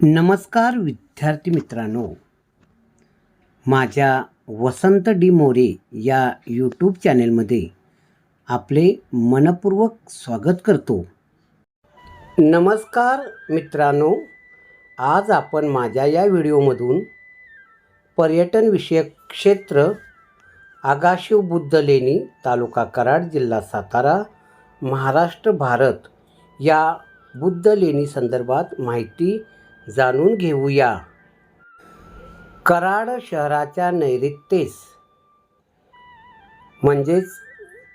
नमस्कार विद्यार्थी मित्रांनो. माझ्या वसंत डी मोरे या यूट्यूब चॅनेलमध्ये आपले मनपूर्वक स्वागत करतो. नमस्कार मित्रांनो. आज आपण माझ्या या व्हिडिओमधून पर्यटनविषयक क्षेत्र आगाशिव बुद्ध लेणी तालुका कराड जिल्हा सातारा महाराष्ट्र भारत या बुद्ध लेणी संदर्भात माहिती जाणून घेऊया. कराड शहराच्या नैऋत्येस. म्हणजेच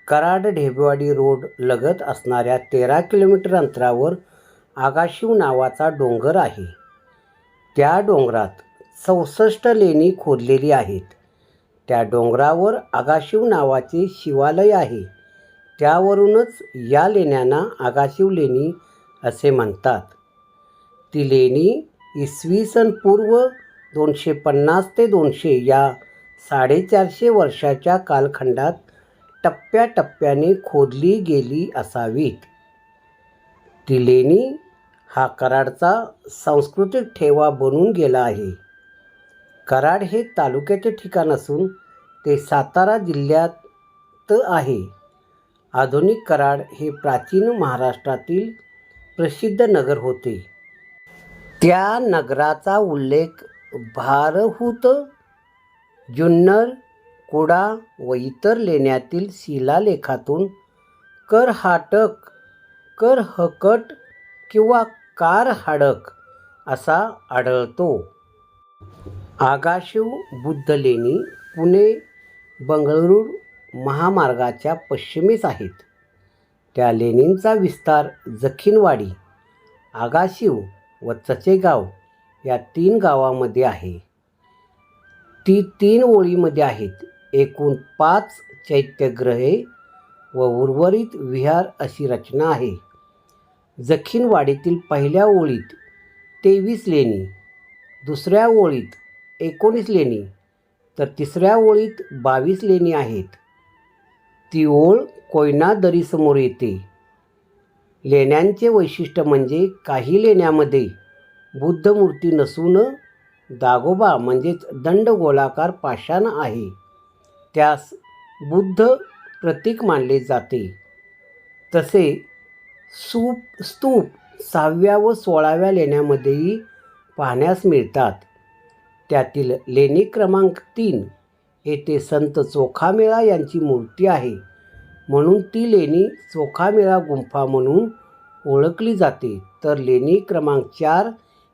कराड ढेबेवाडी रोड लगत असणाऱ्या तेरा किलोमीटर अंतरावर आगाशिव नावाचा डोंगर आहे. त्या डोंगरात चौसष्ट लेणी खोदलेली आहेत. त्या डोंगरावर आगाशिव नावाचे शिवालय आहे. त्यावरूनच या लेण्यांना आगाशिव लेणी असे म्हणतात. लेणी इसवी सन पूर्व दोनशे पन्नास ते दोनशे या साडेचारशे वर्षाच्या कालखंडात टप्प्याटप्प्याने खोदली गेली असावीत. ती लेणी हा कराडचा सांस्कृतिक ठेवा बनून गेला आहे. कराड हे तालुक्याचे ठिकाण असून ते सातारा जिल्ह्यात आहे. आधुनिक कराड हे प्राचीन महाराष्ट्रातील प्रसिद्ध नगर होते. त्या नगराचा उल्लेख भारहूत जुन्नर कुडा व इतर लेण्यातील शिलालेखातून करहाटक करहकट किंवा कारहाडक असा आढळतो. आगाशिव बुद्ध लेणी पुणे बंगळूर महामार्गाच्या पश्चिमेस आहेत. त्या लेणींचा विस्तार जखीनवाडी आगाशिव व चचेगाव या तीन गावामध्ये आहे. ती तीन ओळीमध्ये आहेत. एकूण पाच चैत्यग्रहे व उर्वरित विहार अशी रचना आहे. जखीनवाडीतील पहिल्या ओळीत तेवीस लेणी दुसऱ्या ओळीत एकोणीस लेणी तर तिसऱ्या ओळीत बावीस लेणी आहेत. ती ओळ कोयना दरीसमोर येते. लेण्यांचे वैशिष्ट्य म्हणजे काही लेण्यामध्ये बुद्धमूर्ती नसून दागोबा म्हणजेच दंडगोलाकार पाषाण आहे. त्यास बुद्ध प्रतीक मानले जाते. तसे सूप स्तूप सहाव्या व सोळाव्या लेण्यामध्येही पाहण्यास मिळतात. त्यातील लेणी क्रमांक तीन येथे संत चोखामेळा यांची मूर्ती आहे. म्हणून ती लेणी चोखामेळा गुंफा म्हणून ओळखली जाते. तर लेणी क्रमांक चार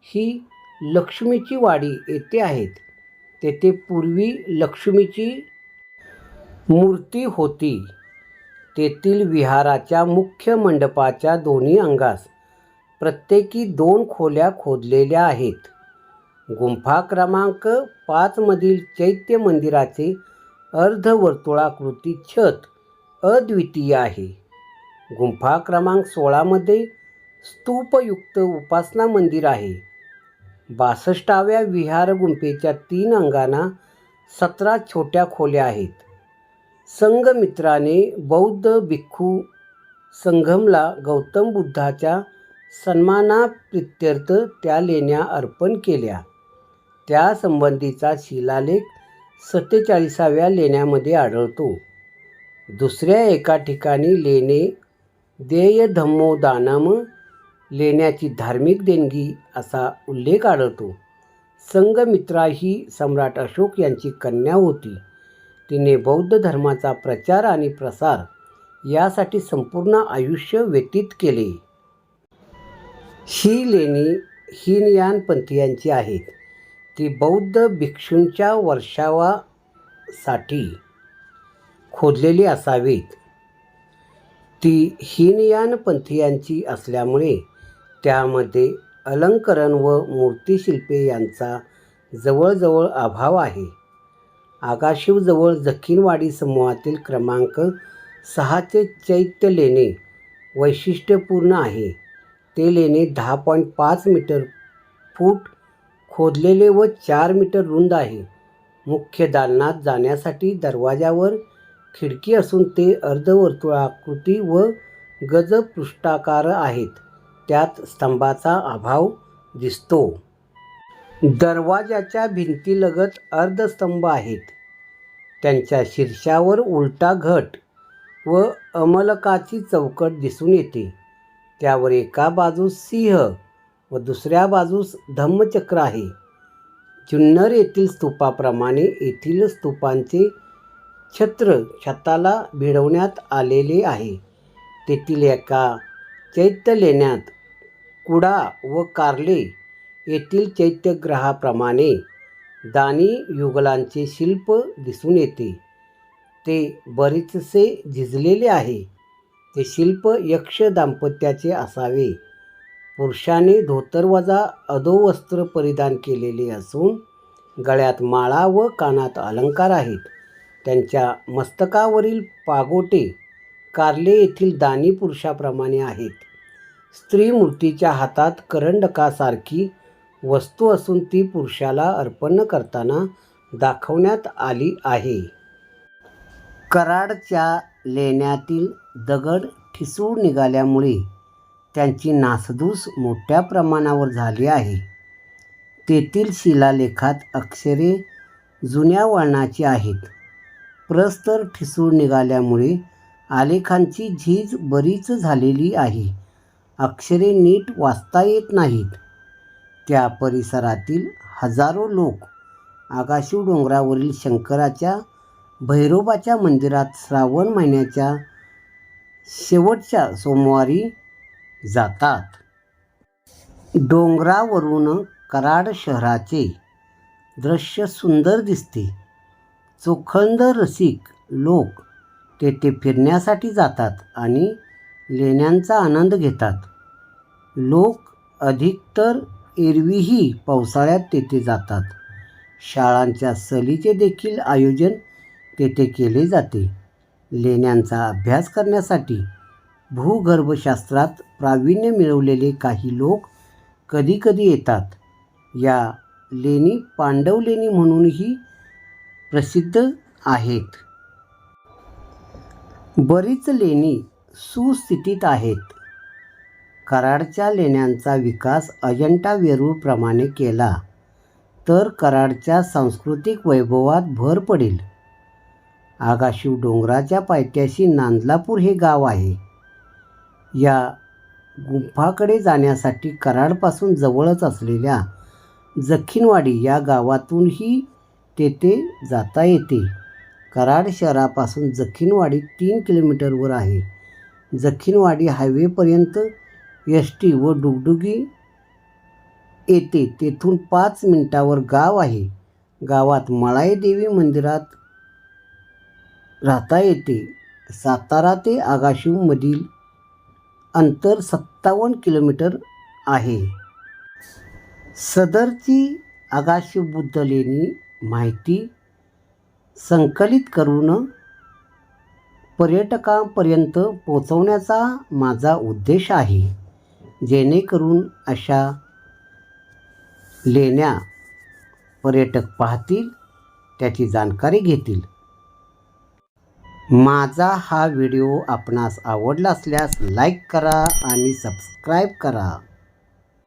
ही लक्ष्मीची वाडी येथे आहेत. तेथे पूर्वी लक्ष्मीची मूर्ती होती. तेथील विहाराच्या मुख्य मंडपाच्या दोन्ही अंगास प्रत्येकी दोन खोल्या खोदलेल्या आहेत. गुंफा क्रमांक पाचमधील चैत्य मंदिराचे अर्धवर्तुळाकृती छत अद्वितीय आहे. गुंफा क्रमांक सोळामध्ये स्तूपयुक्त उपासना मंदिर आहे. बासष्टाव्या विहार गुंफेच्या तीन अंगांना सतरा छोट्या खोल्या आहेत. संघमित्राने बौद्ध भिक्खू संगमला गौतम बुद्धाच्या सन्मानाप्रित्यर्थ त्या लेण्या अर्पण केल्या. त्यासंबंधीचा शिलालेख सत्तेचाळीसाव्या लेण्यामध्ये आढळतो. दुसऱ्या एका ठिकाणी लेणे देय धम्मो दानम लेण्याची धार्मिक देणगी असा उल्लेख आढळतो. संगमित्रा ही सम्राट अशोक यांची कन्या होती. तिने बौद्ध धर्माचा प्रचार आणि प्रसार यासाठी संपूर्ण आयुष्य व्यतीत केले. ही लेणी हीनयानपंथीयांची आहेत. ती बौद्ध भिक्षूंच्या वर्षावासाठी खोदलेली असावीत. ती हीनयानपंथीयांची असल्यामुळे त्यामध्ये अलंकरण व मूर्तिशिल्पे यांचा जवळजवळ अभाव आहे. आगाशिवजवळ जखीनवाडी समूहातील क्रमांक सहाचे चैत्य लेणे वैशिष्ट्यपूर्ण आहे. ते लेणे दहा पॉईंट पाच मीटर फूट खोदलेले व चार मीटर रुंद आहे. मुख्य दालनात जाण्यासाठी दरवाजावर खिडकी असून ते अर्धवर्तुळाकृती व गजपृष्ठाकार आहेत. त्यात स्तंभाचा अभाव दिसतो. दरवाजाच्या भिंतीलगत अर्धस्तंभ आहेत. त्यांच्या शीर्षावर उलटा घट व अमलकाची चौकट दिसून येते. त्यावर एका बाजूस सिंह व दुसऱ्या बाजूस धम्मचक्र आहे. जुन्नर येथील स्तूपाप्रमाणे येथील स्तूपांचे छत्र छताला भिडवण्यात आलेले आहे. तेथील एका चैत्य लेण्यात कुडा व कारले येथील चैत्यग्रहाप्रमाणे दानी युगलांचे शिल्प दिसून येते. ते बरेचसे झिजलेले आहे. ते शिल्प यक्ष दाम्पत्याचे असावे. पुरुषाने धोतरवजा अधोवस्त्र परिधान केलेले असून गळ्यात माळा व कानात अलंकार आहेत. त्यांच्या मस्तकावरील पागोटे कारले येथील दानी पुरुषाप्रमाणे आहेत. स्त्री मूर्तीच्या हातात करंडकासारखी वस्तू असून ती पुरुषाला अर्पण करताना दाखवण्यात आली आहे. कराडच्या लेण्यातील दगड ठिसूळ निघाल्यामुळे त्यांची नासधूस मोठ्या प्रमाणावर झाली आहे. तेथील शिलालेखात अक्षरे जुन्या वळणाची आहेत. प्रस्तर ठिसूळ निघाल्यामुळे आलेखांची झीज बरीच झालेली आहे. अक्षरे नीट वाचता येत नाहीत. त्या परिसरातील हजारो लोक आगाशिव डोंगरावरील शंकराच्या भैरोबाच्या मंदिरात श्रावण महिन्याच्या शेवटच्या सोमवारी जातात. डोंगरावरून कराड शहराचे दृश्य सुंदर दिसते. चोखंद रसिक लोक तेथे फिरण्यासाठी जातात आणि लेण्यांचा आनंद घेतात. लोक अधिकतर एरवीही पावसाळ्यात तेथे जातात. शाळांच्या सहलीचे देखील आयोजन तेथे केले जाते. लेण्यांचा अभ्यास करण्यासाठी भूगर्भशास्त्रात प्रावीण्य मिळवलेले काही लोक कधीकधी येतात. या लेणी पांडव लेणी म्हणूनही प्रसिद्ध आहेत. बरीच लेणी सुस्थितीत आहेत. कराडच्या लेण्यांचा विकास अजंठा वेरूळप्रमाणे केला तर कराडच्या सांस्कृतिक वैभवात भर पडेल. आगाशिव डोंगराच्या पायथ्याशी नांदलापूर हे गाव आहे. या गुंफाकडे जाण्यासाठी कराडपासून जवळच असलेल्या जखीनवाडी या गावातूनही तेथे जाता येते. कराड शहरापासून जखीनवाडी तीन किलोमीटरवर आहे. जखीनवाडी हायवेपर्यंत एस टी व डुगडुगी येते तेथून पाच मिनटावर गाव आहे. गावात मळाई देवी मंदिरात राहता येते. सातारा ते आगाशिवमधील अंतर सत्तावन्न किलोमीटर आहे. सदरची आगाशिव बुद्ध लेणी माहिती संकलित करून पर्यटकांपर्यंत पोचवण्याचा माझा उद्देश आहे. जेणेकरून अशा लेण्या पर्यटक पाहतील त्याची जाणकारी घेतील. माझा हा व्हिडिओ आपणास आवडला असल्यास लाईक करा आणि सबस्क्राईब करा.